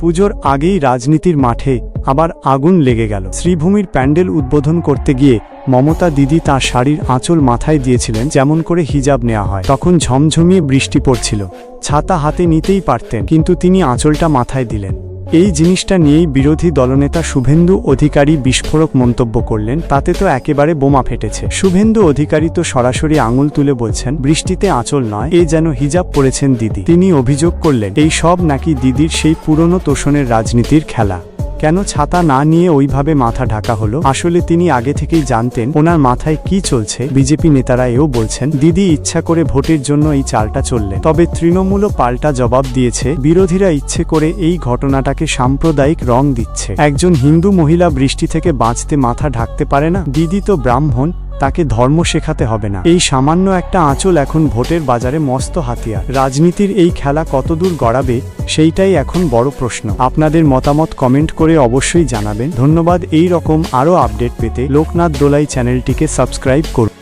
পুজোর আগেই রাজনীতির মাঠে আবার আগুন লেগে গেল। শ্রীভূমির প্যান্ডেল উদ্বোধন করতে গিয়ে মমতা দিদি তাঁর শাড়ির আঁচল মাথায় দিয়েছিলেন যেমন করে হিজাব নেওয়া হয়। তখন ঝমঝমিয়ে বৃষ্টি পড়ছিল। ছাতা হাতে নিতেই পারতেন, কিন্তু তিনি আঁচলটা মাথায় দিলেন। এই জিনিসটা নিয়েই বিরোধী দলনেতা শুভেন্দু অধিকারী বিস্ফোরক মন্তব্য করলেন, তাতে তো একেবারে বোমা ফেটেছে। শুভেন্দু অধিকারী তো সরাসরি আঙুল তুলে বলছেন, বৃষ্টিতে আঁচল নয়, এ যেন হিজাব পড়েছেন দিদি। তিনি অভিযোগ করলেন, এই সব নাকি দিদির সেই পুরনো তোষণের রাজনীতির খেলা। কেন ছাতা না নিয়ে ওইভাবে মাথা ঢাকা হলো? আসলে তিনি আগে থেকেই জানতেন ওনার মাথায় কি চলছে। বিজেপি নেতারা এও বলছেন, দিদি ইচ্ছা করে ভোটের জন্য এই চালটা চললে তবে তৃণমূলও পাল্টা জবাব দিয়েছে। বিরোধীরা ইচ্ছে করে এই ঘটনাটাকে সাম্প্রদায়িক রং দিচ্ছে। একজন হিন্দু মহিলা বৃষ্টি থেকে বাঁচতে মাথা ঢাকতে পারে না? দিদি তো ব্রাহ্মণ তাকে ধর্ম শেখাতে হবে না। এই সামান্য একটা আঁচল এখন ভোটের বাজারে মস্ত হাতিয়ার। রাজনীতির এই খেলা কতদূর গড়াবে, সেইটাই এখন বড় প্রশ্ন। আপনাদের মতামত কমেন্ট করে অবশ্যই জানাবেন। ধন্যবাদ। এই রকম আরও আপডেট পেতে লোকনাথ দোলাই চ্যানেলটিকে সাবস্ক্রাইব করুন।